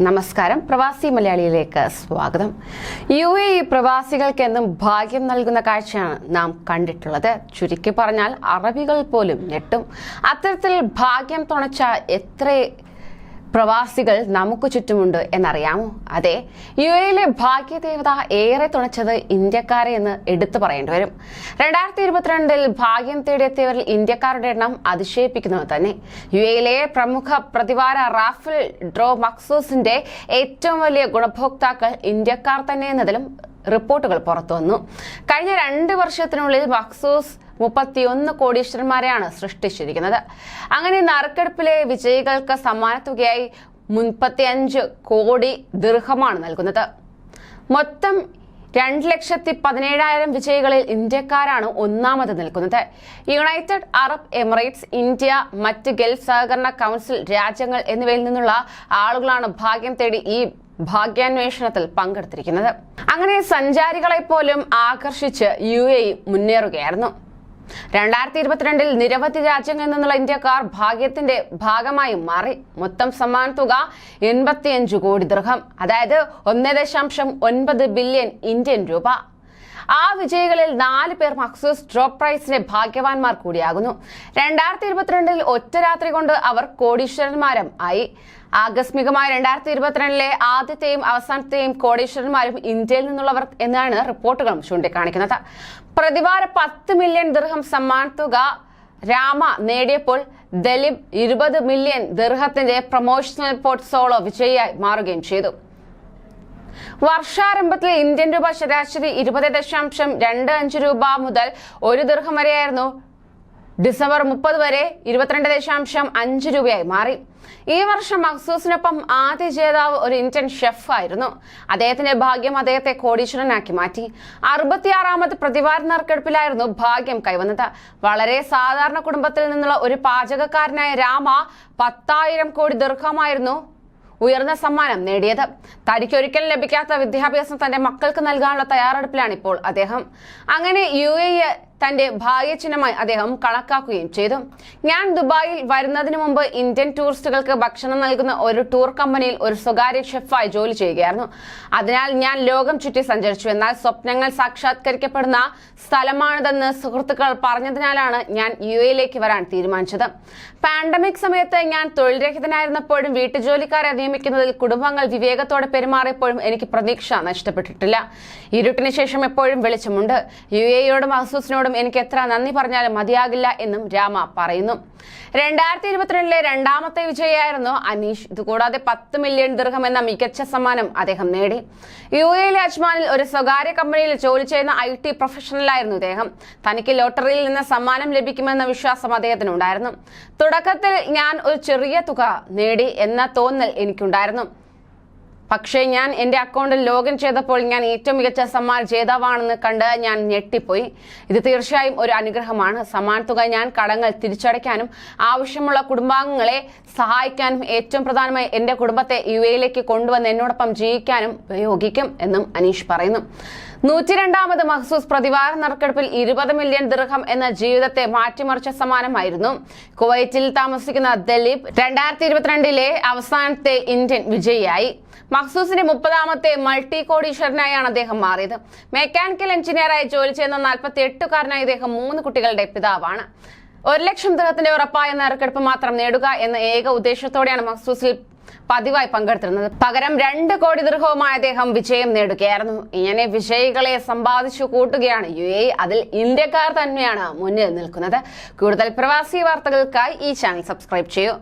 നമസ്കാരം. പ്രവാസി മലയാളിയിലേക്ക് സ്വാഗതം. യു എ ഇ പ്രവാസികൾക്കെന്നും ഭാഗ്യം നൽകുന്ന കാഴ്ചയാണ് നാം കണ്ടിട്ടുള്ളത്. ചുരുക്കി പറഞ്ഞാൽ അറബികൾ പോലും ഞെട്ടും. അത്തരത്തിൽ ഭാഗ്യം തുണച്ച എത്ര പ്രവാസികൾ നമുക്ക് ചുറ്റുമുണ്ട് എന്നറിയാമോ? അതെ യു എയിലെ ഭാഗ്യദേവത ഏറെ തുണച്ചത് ഇന്ത്യക്കാരെ എന്ന് എടുത്തു പറയേണ്ടി വരും. രണ്ടായിരത്തി ഇരുപത്തിരണ്ടിൽ ഭാഗ്യം തേടിയെത്തിയവരിൽ ഇന്ത്യക്കാരുടെ എണ്ണം അതിശയിപ്പിക്കുന്നത് തന്നെ. യു എയിലെ പ്രമുഖ പ്രതിവാര റാഫിൽ ഡ്രോ മക്സൂസിന്റെ ഏറ്റവും വലിയ ഗുണഭോക്താക്കൾ ഇന്ത്യക്കാർ തന്നെ എന്നതിലും റിപ്പോർട്ടുകൾ പുറത്തുവന്നു. കഴിഞ്ഞ രണ്ട് വർഷത്തിനുള്ളിൽ മക്സൂസ് മുപ്പത്തിയൊന്ന് കോടീശ്വരന്മാരെയാണ് സൃഷ്ടിച്ചിരിക്കുന്നത്. അങ്ങനെ നറുക്കെടുപ്പിലെ വിജയികൾക്ക് സമ്മാനത്തുകയായി മുപ്പത്തിയഞ്ച് കോടി ദീർഘമാണ് നൽകുന്നത്. മൊത്തം രണ്ട് ലക്ഷത്തി പതിനേഴായിരം വിജയികളിൽ ഇന്ത്യക്കാരാണ് ഒന്നാമത് നിൽക്കുന്നത്. യുണൈറ്റഡ് അറബ് എമിറേറ്റ്സ് ഇന്ത്യ മറ്റ് ഗൾഫ് സഹകരണ കൗൺസിൽ രാജ്യങ്ങൾ എന്നിവയിൽ നിന്നുള്ള ആളുകളാണ് ഭാഗ്യം തേടി ഈ ഭാഗ്യാന്വേഷണത്തിൽ പങ്കെടുത്തിരിക്കുന്നത്. അങ്ങനെ സഞ്ചാരികളെ പോലും ആകർഷിച്ച് യു എ മുന്നേറുകയായിരുന്നു. രണ്ടായിരത്തി ഇരുപത്തിരണ്ടിൽ നിരവധി രാജ്യങ്ങളിൽ നിന്നുള്ള ഇന്ത്യക്കാർ ഭാഗ്യത്തിന്റെ ഭാഗമായി മാറി. മൊത്തം സമ്മാന തുക എൺപത്തിയഞ്ച് കോടി ദൃഹം. അതായത് ഒന്ന് ദശാംശം ഒൻപത് ബില്യൺ ഇന്ത്യൻ രൂപ. ആ വിജയികളിൽ നാല് പേർ മക്സൂസ് ഡ്രോപ്പ് പ്രൈസിന്റെ ഭാഗ്യവാന്മാർ കൂടിയാകുന്നു. രണ്ടായിരത്തി ഇരുപത്തിരണ്ടിൽ ഒറ്റ രാത്രി കൊണ്ട് അവർ കോടീശ്വരന്മാരും ആയി. ആകസ്മികമായ രണ്ടായിരത്തി ഇരുപത്തിരണ്ടിലെ ആദ്യത്തെയും അവസാനത്തെയും കോടീശ്വരന്മാരും ഇന്ത്യയിൽ നിന്നുള്ളവർ എന്നാണ് റിപ്പോർട്ടുകളും ചൂണ്ടിക്കാണിക്കുന്നത്. പ്രതിവാര പത്ത് മില്യൺ ദീർഘം സമ്മാനത്തുക തുക രാമ നേടിയപ്പോൾ ദലീപ് ഇരുപത് മില്യൺ ദീർഘത്തിന്റെ പ്രൊമോഷണൽ പോർട്ട് സോളോ വിജയിയായി മാറുകയും ചെയ്തു. വർഷാരംഭത്തിൽ ഇന്ത്യൻ രൂപ ശരാശരി ഇരുപത് ദശാംശം രണ്ട് അഞ്ച് രൂപ മുതൽ ഒരു ദീർഘം വരെയായിരുന്നു. ഡിസംബർ മുപ്പത് വരെ ഇരുപത്തിരണ്ട് ദശാംശം അഞ്ച് രൂപയായി മാറി. ഈ വർഷം മഖ്സൂസിനൊപ്പം ആദ്യ ജേതാവ് ഒരു ഇന്ത്യൻ ഷെഫ് ആയിരുന്നു അദ്ദേഹത്തിന്റെ ഭാഗ്യം അദ്ദേഹത്തെ കോടീശ്വരനാക്കി മാറ്റി. അറുപത്തിയാറാമത് പ്രതിവാര നറുക്കെടുപ്പിലായിരുന്നു ഭാഗ്യം കൈവന്നത്. വളരെ സാധാരണ കുടുംബത്തിൽ നിന്നുള്ള ഒരു പാചകക്കാരനായ രാമ പത്തായിരം കോടി ദീർഘമായിരുന്നു ഉയർന്ന സമ്മാനം നേടിയത്. തനിക്കൊരിക്കൽ ലഭിക്കാത്ത വിദ്യാഭ്യാസം തന്റെ മക്കൾക്ക് നൽകാനുള്ള തയ്യാറെടുപ്പിലാണ് ഇപ്പോൾ അദ്ദേഹം. അങ്ങനെ യു തന്റെ ഭാഗ്യചിഹ്നമായി അദ്ദേഹം കണക്കാക്കുകയും ചെയ്തു. ഞാൻ ദുബായിൽ വരുന്നതിന് മുമ്പ് ഇന്ത്യൻ ടൂറിസ്റ്റുകൾക്ക് ഭക്ഷണം നൽകുന്ന ഒരു ടൂർ കമ്പനിയിൽ ഒരു സ്വകാര്യ ഷെഫായി ജോലി ചെയ്യുകയായിരുന്നു. അതിനാൽ ഞാൻ ലോകം ചുറ്റി സഞ്ചരിച്ചു. എന്നാൽ സ്വപ്നങ്ങൾ സാക്ഷാത്കരിക്കപ്പെടുന്ന സ്ഥലമാണിതെന്ന് സുഹൃത്തുക്കൾ പറഞ്ഞതിനാലാണ് ഞാൻ യു എയിലേക്ക് വരാൻ തീരുമാനിച്ചത്. പാൻഡമിക് സമയത്ത് ഞാൻ തൊഴിൽരഹിതനായിരുന്നപ്പോഴും വീട്ടുജോലിക്കാരെ നിയമിക്കുന്നതിൽ കുടുംബങ്ങൾ വിവേകത്തോടെ പെരുമാറിയപ്പോഴും എനിക്ക് പ്രതീക്ഷ നഷ്ടപ്പെട്ടിട്ടില്ല. ഇരുട്ടിന് ശേഷം എപ്പോഴും വെളിച്ചമുണ്ട്. യു എയോടും മഹസൂസിനോടും എനിക്ക് എത്ര നന്ദി പറഞ്ഞാലും മതിയാകില്ല എന്നും രാമ പറയുന്നു. രണ്ടായിരത്തി ഇരുപത്തിരണ്ടിലെ രണ്ടാമത്തെ വിജയിയായിരുന്നു അനീഷ്. ഇതുകൂടാതെ പത്ത് മില്യൺ ദീർഘം എന്ന മികച്ച സമ്മാനം അദ്ദേഹം നേടി. യു എയിലെ അജ്മാനിൽ ഒരു സ്വകാര്യ കമ്പനിയിൽ ജോലി ചെയ്യുന്ന ഐ ടി പ്രൊഫഷണലായിരുന്നു ഇദ്ദേഹം. തനിക്ക് ലോട്ടറിയിൽ നിന്ന് സമ്മാനം ലഭിക്കുമെന്ന വിശ്വാസം അദ്ദേഹത്തിനുണ്ടായിരുന്നു. തുടക്കത്തിൽ ഞാൻ ഒരു ചെറിയ തുക നേടി എന്ന തോന്നൽ എനിക്കുണ്ടായിരുന്നു. പക്ഷേ ഞാൻ എന്റെ അക്കൗണ്ടിൽ ലോഗിൻ ചെയ്തപ്പോൾ ഞാൻ ഏറ്റവും മികച്ച സമ്മാൻ ജേതാവാണെന്ന് കണ്ട് ഞാൻ ഞെട്ടിപ്പോയി. ഇത് തീർച്ചയായും ഒരു അനുഗ്രഹമാണ്. സമ്മാൻ തുക ഞാൻ കടങ്ങൾ തിരിച്ചടയ്ക്കാനും ആവശ്യമുള്ള കുടുംബാംഗങ്ങളെ സഹായിക്കാനും ഏറ്റവും പ്രധാനമായി എന്റെ കുടുംബത്തെ യു എയിലേക്ക് കൊണ്ടുവന്ന് എന്നോടൊപ്പം ജീവിക്കാനും ഉപയോഗിക്കും എന്നും അനീഷ് പറയുന്നു. നൂറ്റി രണ്ടാമത് മഹസൂസ് പ്രതിവാര നറുക്കെടുപ്പിൽ ഇരുപത് മില്യൺ ദീർഘം എന്ന ജീവിതത്തെ മാറ്റിമറിച്ച സമ്മാനമായിരുന്നു. കുവൈറ്റിൽ താമസിക്കുന്ന ദലീപ് രണ്ടായിരത്തി ഇരുപത്തിരണ്ടിലെ അവസാനത്തെ ഇന്ത്യൻ വിജയിയായി. മഖ്സൂസിന്റെ മുപ്പതാമത്തെ മൾട്ടി കോടീശ്വരനായാണ് അദ്ദേഹം മാറിയത്. മെക്കാനിക്കൽ എഞ്ചിനീയറായി ജോലി ചെയ്യുന്ന നാൽപ്പത്തി എട്ടുകാരനായ അദ്ദേഹം മൂന്ന് കുട്ടികളുടെ പിതാവാണ്. ഒരു ലക്ഷം ദൃഹത്തിന്റെ ഉറപ്പായ നറുക്കെടുപ്പ് മാത്രം നേടുക എന്ന ഏക ഉദ്ദേശത്തോടെയാണ് മഖ്സൂസിൽ പതിവായി പങ്കെടുത്തിരുന്നത്. പകരം രണ്ട് കോടി ദൃഹവുമായ അദ്ദേഹം വിജയം നേടുകയായിരുന്നു. ഇങ്ങനെ വിജയികളെ സമ്പാദിച്ചു കൂട്ടുകയാണ് യു എ അതിൽ ഇന്ത്യക്കാർ തന്നെയാണ് മുന്നിൽ നിൽക്കുന്നത്. കൂടുതൽ പ്രവാസി വാർത്തകൾക്കായി ഈ ചാനൽ സബ്സ്ക്രൈബ് ചെയ്യൂ.